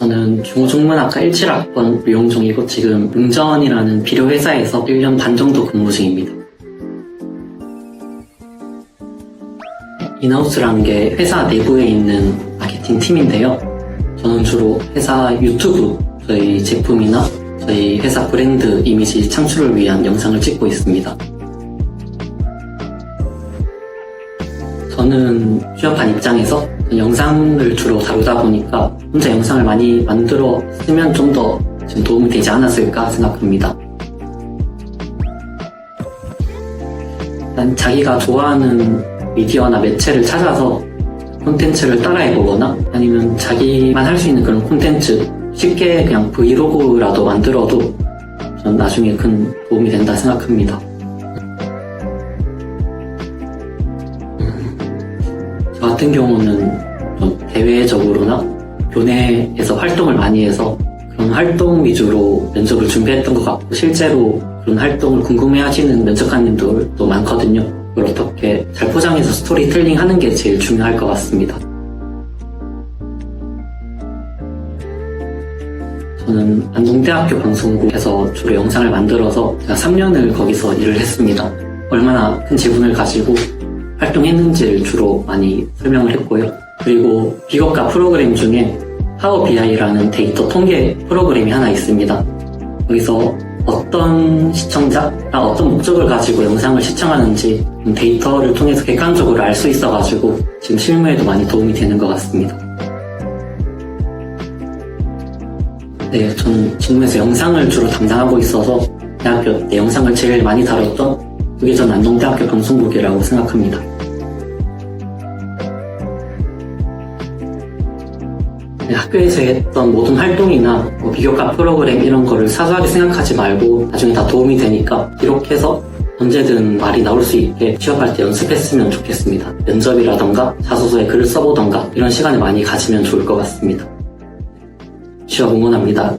저는 중고중문학과 17학번 류용 중이고 지금 응전이라는 비료 회사에서 1년 반 정도 근무 중입니다. 인하우스라는 게 회사 내부에 있는 마케팅 팀인데요. 저는 주로 회사 유튜브 저희 제품이나 저희 회사 브랜드 이미지 창출을 위한 영상을 찍고 있습니다. 저는 취업한 입장에서 영상을 주로 다루다 보니까 혼자 영상을 많이 만들어 쓰면 좀 더 도움이 되지 않았을까 생각합니다. 일단 자기가 좋아하는 미디어나 매체를 찾아서 콘텐츠를 따라해보거나 아니면 자기만 할 수 있는 그런 콘텐츠 쉽게 그냥 브이로그라도 만들어도 전 나중에 큰 도움이 된다 생각합니다. 저 같은 경우는 좀 대외적으로나 교내에서 활동을 많이 해서 그런 활동 위주로 면접을 준비했던 것 같고 실제로 그런 활동을 궁금해 하시는 면접관님들도 많거든요. 그걸 어떻게 잘 포장해서 스토리텔링 하는 게 제일 중요할 것 같습니다. 저는 안동대학교 방송국에서 주로 영상을 만들어서 제가 3년을 거기서 일을 했습니다. 얼마나 큰 지분을 가지고 활동했는지를 주로 많이 설명을 했고요. 그리고 비거가 프로그램 중에 파워 BI라는 데이터 통계 프로그램이 하나 있습니다. 여기서 어떤 시청자, 아, 어떤 목적을 가지고 영상을 시청하는지 데이터를 통해서 객관적으로 알 수 있어가지고 지금 실무에도 많이 도움이 되는 것 같습니다. 네, 저는 직무에서 영상을 주로 담당하고 있어서 대학교 때 영상을 제일 많이 다뤘던 그게 전 안동대학교 방송국이라고 생각합니다. 네, 학교에서 했던 모든 활동이나 뭐 비교과 프로그램 이런 거를 사소하게 생각하지 말고 나중에 다 도움이 되니까 기록해서 언제든 말이 나올 수 있게 취업할 때 연습했으면 좋겠습니다. 면접이라던가 자소서에 글을 써보던가 이런 시간을 많이 가지면 좋을 것 같습니다. 취업 응원합니다.